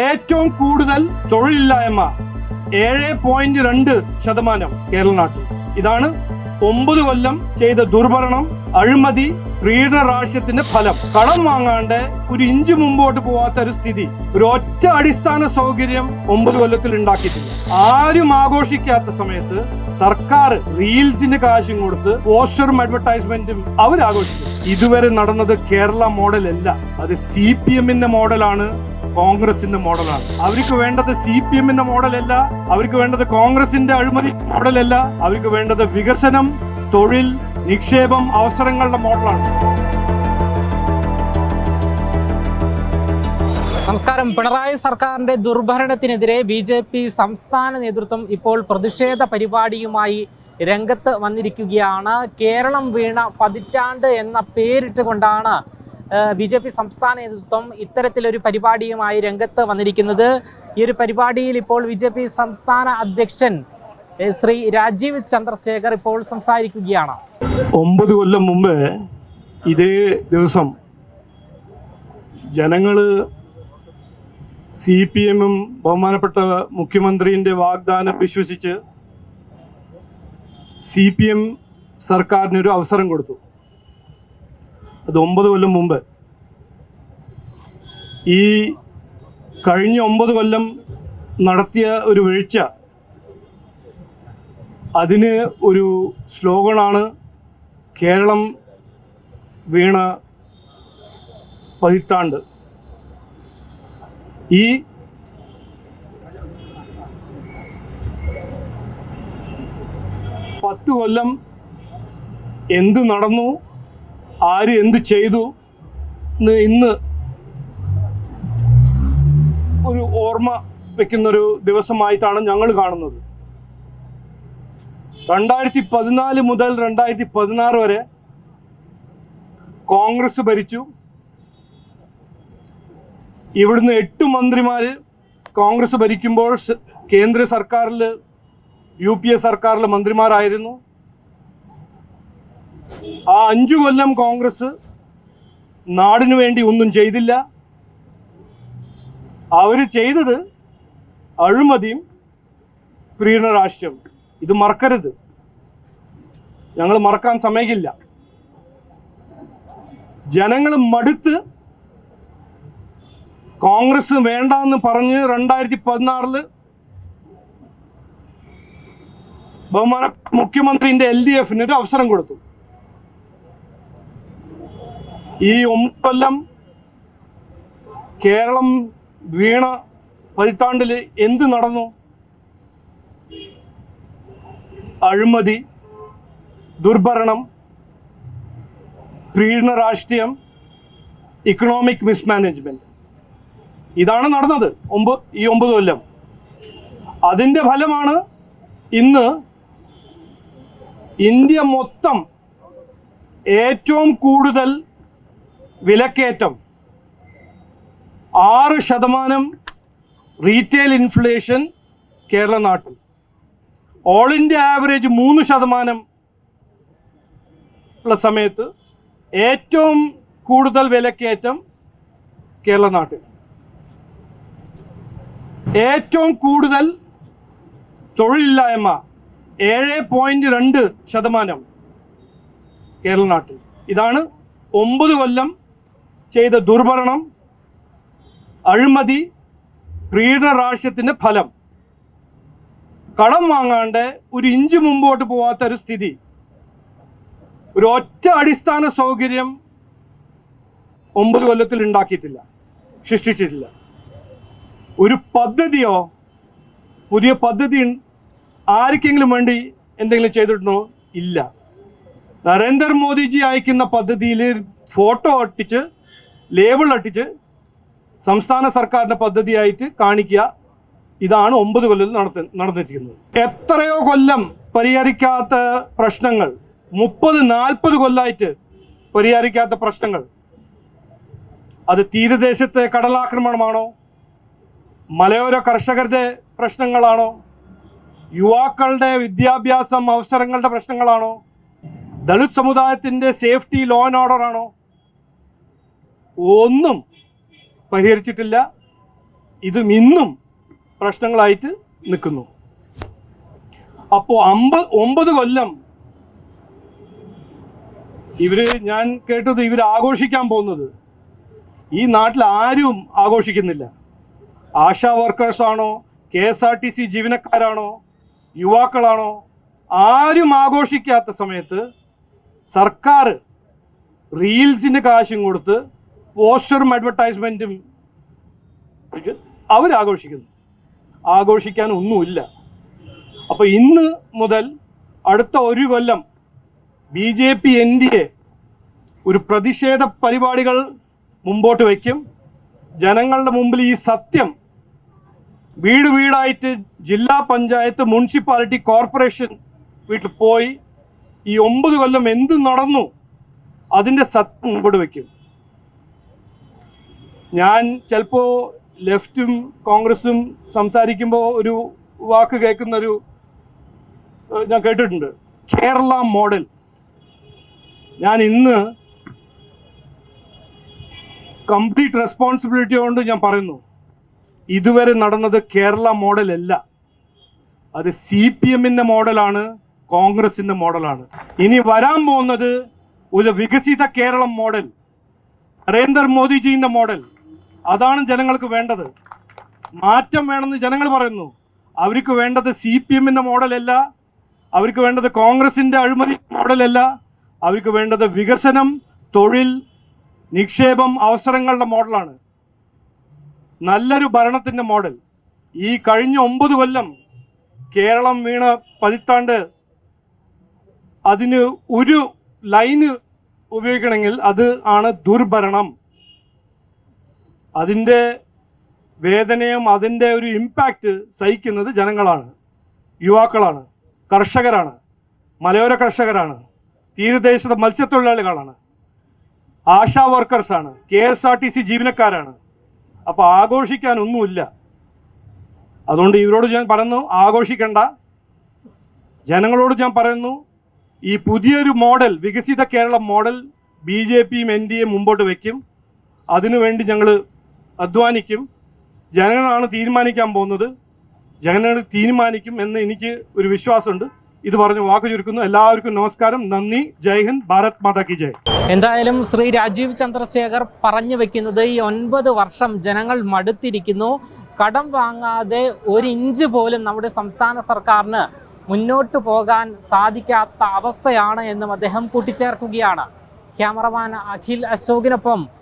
ഏറ്റവും കൂടുതൽ തൊഴിലില്ലായ്മ ഏഴ് പോയിന്റ് രണ്ട് ശതമാനം കേരള നാട്ടിൽ. ഇതാണ് ഒമ്പത് കൊല്ലം ചെയ്ത ദുർഭരണം അഴിമതി പ്രീണ ഫലം. കടം വാങ്ങാണ്ട് ഒരു ഇഞ്ച് മുമ്പോട്ട് പോവാത്ത ഒരു സ്ഥിതി. ഒരു ഒറ്റ അടിസ്ഥാന സൗകര്യം ഒമ്പത് കൊല്ലത്തിൽ ഉണ്ടാക്കിയിട്ടില്ല. ആരും ആഘോഷിക്കാത്ത സമയത്ത് സർക്കാർ റീൽസിന് കാശും കൊടുത്ത് പോസ്റ്ററും അഡ്വർടൈസ്മെന്റും അവരാഘോഷിക്കും. ഇതുവരെ നടന്നത് കേരള മോഡൽ അല്ല അത് സി പി എമ്മിന്റെ മോഡലാണ്. കോൺഗ്രസിന്റെ മോഡലാണ്. അവർക്ക് വേണ്ടത് സി പി എമ്മിന്റെ മോഡലല്ല അവർക്ക് വേണ്ടത് കോൺഗ്രസിന്റെ അഴിമതി മോഡലല്ല അവർക്ക് വേണ്ടത് വികസനം തൊഴിൽ നിക്ഷേപം അവസരങ്ങളുടെ മോഡലാണ്. നമസ്കാരം. പിണറായി സർക്കാരിന്റെ ദുർഭരണത്തിനെതിരെ ബി ജെ പി സംസ്ഥാന നേതൃത്വം ഇപ്പോൾ പ്രതിഷേധ പരിപാടിയുമായി രംഗത്ത് വന്നിരിക്കുകയാണ്. കേരളം വീണ പതിറ്റാണ്ട് എന്ന പേരിട്ട് പേരിട്ടുകൊണ്ടാണ് ബി ജെ പി സംസ്ഥാന നേതൃത്വം ഇത്തരത്തിലൊരു പരിപാടിയുമായി രംഗത്ത് വന്നിരിക്കുന്നത്. ഈ ഒരു പരിപാടിയിൽ ഇപ്പോൾ ബി ജെ പി സംസ്ഥാന അധ്യക്ഷൻ ശ്രീ രാജീവ് ചന്ദ്രശേഖർ ഇപ്പോൾ സംസാരിക്കുകയാണ്. ഒമ്പത് കൊല്ലം മുമ്പ് ഇതേ ദിവസം ജനങ്ങൾ സി പി എമ്മും ബഹുമാനപ്പെട്ട മുഖ്യമന്ത്രിന്റെ വാഗ്ദാനം വിശ്വസിച്ച് സി പി എം സർക്കാരിനൊരു അവസരം കൊടുത്തു. അത് ഒമ്പത് കൊല്ലം മുമ്പ്. ഈ കഴിഞ്ഞ ഒമ്പത് കൊല്ലം നടത്തിയ ഒരു വീഴ്ച അതിന് ഒരു സ്ലോഗണാണ് കേരളം വീണ പതിറ്റാണ്ട്. ഈ പത്ത് കൊല്ലം എന്ത് നടന്നു? ആര് എന്ത് ചെയ്തു ഇന്ന് ഒരു ഓർമ്മ വെക്കുന്നൊരു ദിവസമായിട്ടാണ് ഞങ്ങൾ കാണുന്നത്. രണ്ടായിരത്തി പതിനാല് മുതൽ രണ്ടായിരത്തി പതിനാറ് വരെ കോൺഗ്രസ് ഭരിച്ചു. ഇവിടുന്ന് എട്ട് മന്ത്രിമാർ കോൺഗ്രസ് ഭരിക്കുമ്പോൾ കേന്ദ്ര സർക്കാരിൽ യു പി എ സർക്കാരിൽ മന്ത്രിമാരായിരുന്നു. ആ അഞ്ചു കൊല്ലം കോൺഗ്രസ് നാടിനു വേണ്ടി ഒന്നും ചെയ്തില്ല. അവർ ചെയ്തത് അഴിമതിയും പ്രീണ രാഷ്ട്രം ഇത് മറക്കരുത്. ഞങ്ങൾ മറക്കാൻ സമയമില്ല. ജനങ്ങൾ മടുത്ത് കോൺഗ്രസ് വേണ്ടെന്ന് പറഞ്ഞ് രണ്ടായിരത്തി പതിനാറിൽ ബഹുമാന മുഖ്യമന്ത്രിന്റെ എൽ ഡി എഫിന് ഒരു അവസരം കൊടുത്തു. ഈ ഒമ്പല്ലം കേരളം വീണ പതിത്താണ്ടിൽ എന്ത് നടന്നു? അഴിമതി ദുർഭരണം പ്രീണ രാഷ്ട്രീയം ഇക്കണോമിക് മിസ്മാനേജ്മെന്റ് ഇതാണ് നടന്നത് ഒമ്പത് ഈ ഒമ്പത് കൊല്ലം. അതിന്റെ ഫലമാണ് ഇന്ന് ഇന്ത്യ മൊത്തം ഏറ്റവും കൂടുതൽ വിലക്കയറ്റം. ആറ് ശതമാനം റീറ്റെയിൽ ഇൻഫ്ലേഷൻ കേരള നാട്ടിൽ. ഓൾ ഇന്ത്യ ആവറേജ് മൂന്ന് ശതമാനം ഉള്ള സമയത്ത് ഏറ്റവും കൂടുതൽ വിലക്കയറ്റം കേരള നാട്ടിൽ. ഏറ്റവും കൂടുതൽ തൊഴിലില്ലായ്മ ഏഴ് പോയിന്റ് രണ്ട് ശതമാനം കേരള നാട്ടിൽ. ഇതാണ് ഒമ്പത് കൊല്ലം ചെയ്ത ദുർഭരണം അഴിമതി പ്രീണ രാഷ്ട്രത്തിന്റെ ഫലം. കടം വാങ്ങാണ്ട് ഒരു ഇഞ്ച് മുമ്പോട്ട് പോവാത്ത ഒരു സ്ഥിതി. ഒരു ഒറ്റ അടിസ്ഥാന സൗകര്യം ഒമ്പത് കൊല്ലത്തിൽ ഉണ്ടാക്കിയിട്ടില്ല സൃഷ്ടിച്ചിട്ടില്ല. ഒരു പദ്ധതിയോ പുതിയ പദ്ധതി ആർക്കെങ്കിലും വേണ്ടി എന്തെങ്കിലും ചെയ്തിട്ടുണ്ടോ? ഇല്ല. നരേന്ദ്രമോദിജി അയക്കുന്ന പദ്ധതിയിൽ ഫോട്ടോ ഒട്ടിച്ച് ലേബിൾ അട്ടിച്ച് സംസ്ഥാന സർക്കാരിന്റെ പദ്ധതിയായിട്ട് കാണിക്കുക ഇതാണ് ഒമ്പത് കൊല്ലം നടത്തി നടന്നിരിക്കുന്നത്. എത്രയോ കൊല്ലം പരിഹരിക്കാത്ത പ്രശ്നങ്ങൾ മുപ്പത് നാൽപ്പത് കൊല്ലമായിട്ട് പരിഹരിക്കാത്ത പ്രശ്നങ്ങൾ. അത് തീരദേശത്തെ കടലാക്രമണമാണോ? മലയോര കർഷകരുടെ പ്രശ്നങ്ങളാണോ? യുവാക്കളുടെ വിദ്യാഭ്യാസം അവസരങ്ങളുടെ പ്രശ്നങ്ങളാണോ? ദളിത് സമുദായത്തിന്റെ സേഫ്റ്റി ലോ ആൻഡ് ഓർഡർ ആണോ? ഒന്നും പരിഹരിച്ചിട്ടില്ല. ഇതും ഇന്നും പ്രശ്നങ്ങളായിട്ട് നിൽക്കുന്നു. അപ്പോൾ അമ്പത് ഒമ്പത് കൊല്ലം ഇവർ ഞാൻ കേട്ടത് ഇവർ ആഘോഷിക്കാൻ പോകുന്നത്. ഈ നാട്ടിൽ ആരും ആഘോഷിക്കുന്നില്ല. ആശാ വർക്കേഴ്സ് ആണോ K S R T C ജീവനക്കാരാണോ യുവാക്കളാണോ ആരും ആഘോഷിക്കാത്ത സമയത്ത് സർക്കാർ റീൽസിന് കാശും കൊടുത്ത് പോസ്റ്ററും അഡ്വർടൈസ്മെന്റും അവരാഘോഷിക്കുന്നു. ആഘോഷിക്കാൻ ഒന്നുമില്ല. അപ്പോൾ ഇന്ന് മുതൽ അടുത്ത ഒരു കൊല്ലം B J P N D A ഒരു പ്രതിഷേധ പരിപാടികൾ മുമ്പോട്ട് വയ്ക്കും. ജനങ്ങളുടെ മുമ്പിൽ ഈ സത്യം വീട് വീടായിട്ട് ജില്ലാ പഞ്ചായത്ത് മുനിസിപ്പാലിറ്റി കോർപ്പറേഷൻ വീട്ടിൽ പോയി ഈ ഒമ്പത് കൊല്ലം എന്ത് നടന്നു അതിന്റെ സത്യം മുമ്പോട്ട് വയ്ക്കും. ഞാൻ ചിലപ്പോൾ ലെഫ്റ്റും കോൺഗ്രസും സംസാരിക്കുമ്പോൾ ഒരു വാക്ക് കേൾക്കുന്ന ഒരു ഞാൻ കേട്ടിട്ടുണ്ട്. കേരള മോഡൽ. ഞാൻ ഇന്ന് കംപ്ലീറ്റ് റെസ്പോൺസിബിലിറ്റി കൊണ്ട് ഞാൻ പറയുന്നു. ഇതുവരെ നടന്നത് കേരള മോഡൽ അല്ല. അത് സി പി എമ്മിന്റെ മോഡലാണ് കോൺഗ്രസിന്റെ മോഡലാണ്. ഇനി വരാൻ പോകുന്നത് ഒരു വികസിത കേരളം മോഡൽ. നരേന്ദ്രമോദിജീന്റെ മോഡൽ. അതാണ് ജനങ്ങൾക്ക് വേണ്ടത്. മാറ്റം വേണമെന്ന് ജനങ്ങൾ പറയുന്നു. അവർക്ക് വേണ്ടത് സി പി എമ്മിന്റെ മോഡലല്ല. അവർക്ക് വേണ്ടത് കോൺഗ്രസിന്റെ അഴിമതി മോഡലല്ല. അവർക്ക് വേണ്ടത് വികസനം തൊഴിൽ നിക്ഷേപം അവസരങ്ങളുടെ മോഡലാണ്. നല്ലൊരു ഭരണത്തിന്റെ മോഡൽ. ഈ കഴിഞ്ഞ ഒമ്പത് കൊല്ലം കേരളം വീണ പതിത്താണ്ട് അതിന് ഒരു ലൈന് ഉപയോഗിക്കണമെങ്കിൽ അത് ആണ് ദുർഭരണം. അതിന്റെ വേദനയും അതിന്റെ ഒരു ഇമ്പാക്റ്റ് സഹിക്കുന്നത് ജനങ്ങളാണ് യുവാക്കളാണ് കർഷകരാണ് മലയോര കർഷകരാണ് തീരദേശ മത്സ്യത്തൊഴിലാളികളാണ് ASHA വർക്കേഴ്സാണ് K S R T C ജീവനക്കാരാണ്. അപ്പോൾ ആഘോഷിക്കാനൊന്നുമില്ല. അതുകൊണ്ട് ഇവരോട് ഞാൻ പറയുന്നു ആഘോഷിക്കണ്ട. ജനങ്ങളോട് ഞാൻ പറയുന്നു ഈ പുതിയൊരു മോഡൽ വികസിത കേരള മോഡൽ ബി ജെ പിയും എൻ ഡി എ മുമ്പോട്ട് വയ്ക്കും അതിനുവേണ്ടി ഞങ്ങൾ അധ്വാനിക്കും. ജനങ്ങളാണ് തീരുമാനിക്കാൻ പോകുന്നത്. ജനങ്ങൾ തീരുമാനിക്കും എന്ന് എനിക്ക് ഒരു വിശ്വാസമുണ്ട്. ഇത് പറഞ്ഞ് വാക്ക് ചുരുക്കുന്നു. എല്ലാവർക്കും നമസ്കാരം. നന്ദി. ജയ് ഹിന്ദ്. ഭാരത് മാതാ കി ജയ്. എന്തായാലും ശ്രീ രാജീവ് ചന്ദ്രശേഖർ പറഞ്ഞു വെക്കുന്നത് ഈ ഒൻപത് വർഷം ജനങ്ങൾ മടുത്തിരിക്കുന്നു. കടം വാങ്ങാതെ ഒരു ഇഞ്ച് പോലും നമ്മുടെ സംസ്ഥാന സർക്കാരിന് മുന്നോട്ട് പോകാൻ സാധിക്കാത്ത അവസ്ഥയാണ് എന്നും അദ്ദേഹം കൂട്ടിച്ചേർക്കുകയാണ്. ക്യാമറമാൻ അഖിൽ അശോകിനൊപ്പം